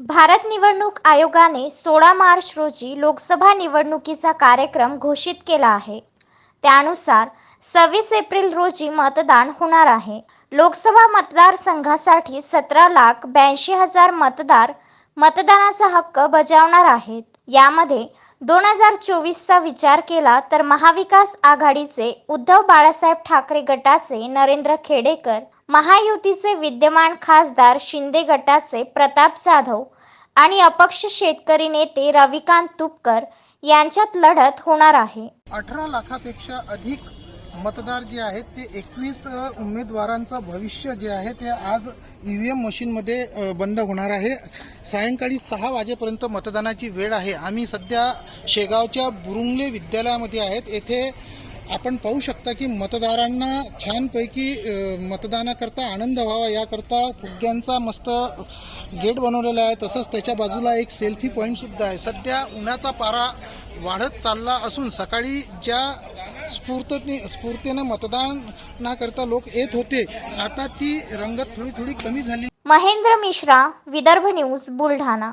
भारत निवडणूक आयोगाने सोळा मार्च रोजी लोकसभा निवडणुकीचा कार्यक्रम घोषित केला आहे. त्यानुसार सव्वीस एप्रिल रोजी मतदान होणार आहे. लोकसभा मतदारसंघासाठी सतरा लाख ब्याऐंशी हजार मतदार मतदानाचा हक्क बजावणार आहेत. यामध्ये दोन हजार चोवीसचा विचार केला तर महाविकास आघाडीचे उद्धव बाळासाहेब ठाकरे गटाचे नरेंद्र खेडेकर महायुतीचे विद्यमान खासदार शिंदे गटाचे प्रताप जाधव आणि अपक्ष शेतकरी नेते रविकांत तुपकर यांच्यात लढत होणार आहे. अठरा लाखापेक्षा अधिक मतदार जे आहेत ते एकवीस उमेदवारांचं भविष्य जे आहे ते आज ई व्ही एम मशीनमध्ये बंद होणार आहे. सायंकाळी सहा वाजेपर्यंत मतदानाची वेळ आहे. आम्ही सध्या शेगावच्या बुरुंगले विद्यालयामध्ये आहेत. येथे आपण पाहू शकता की मतदारांना छानपैकी मतदानाकरता आनंद व्हावा याकरता फुग्यांचा मस्त गेट बनवलेला आहे. तसंच त्याच्या बाजूला एक सेल्फी पॉईंटसुद्धा आहे. सध्या उन्हाचा पारा वाढत चालला असून सकाळी ज्या स्फूर्तने स्फूर्तीनं मतदानाकरता लोक येत होते. आता ती रंगत थोडी थोडी कमी झाली. महेंद्र मिश्रा विदर्भ न्यूज बुलढाणा.